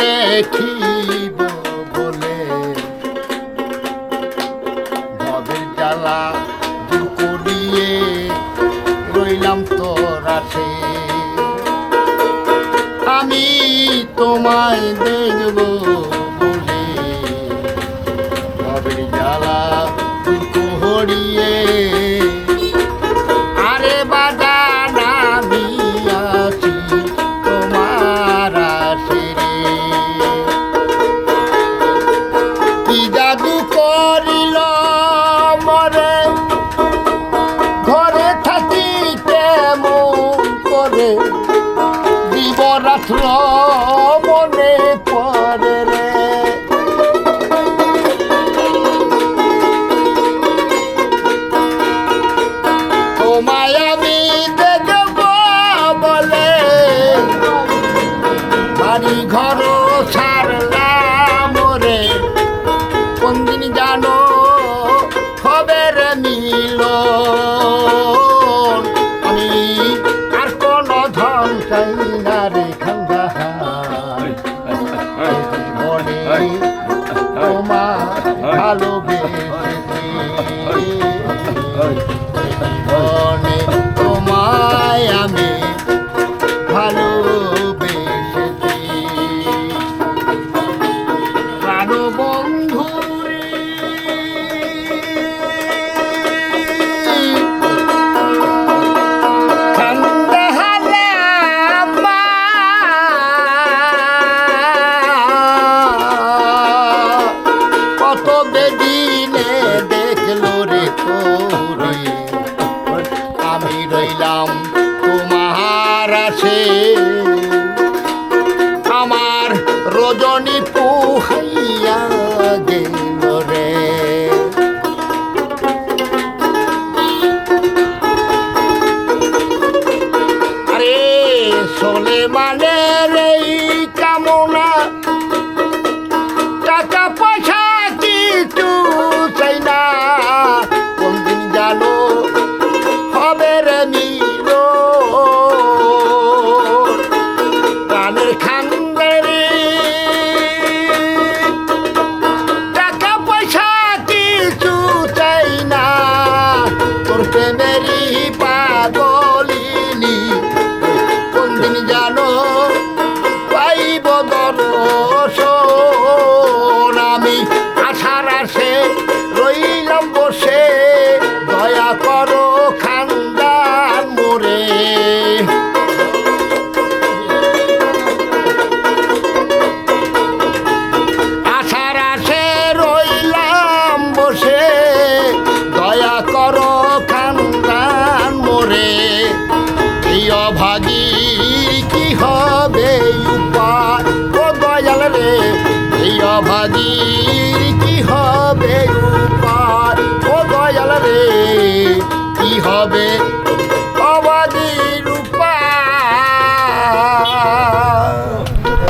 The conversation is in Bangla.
দেখিব বলে। ভবের জ্বালা দূর করিয়ে রইলাম তোর আসে আমি তোমায় দেখব বলে। ভবের জ্বালা দূর করিয়ে রাখল মনে পরে রে। তোমায় আমি দেখব বলে। বাড়ি ঘর ছা খাইনা রে খান্দাহার মনে তোমার ভালোবেসেছি আছে আমার রজনী পুহাইয়া গেল রে। আরে সোলে মানে রে কামনা রে এই অবাদির কি হবে উপায় ও দয়াল রে কি হবে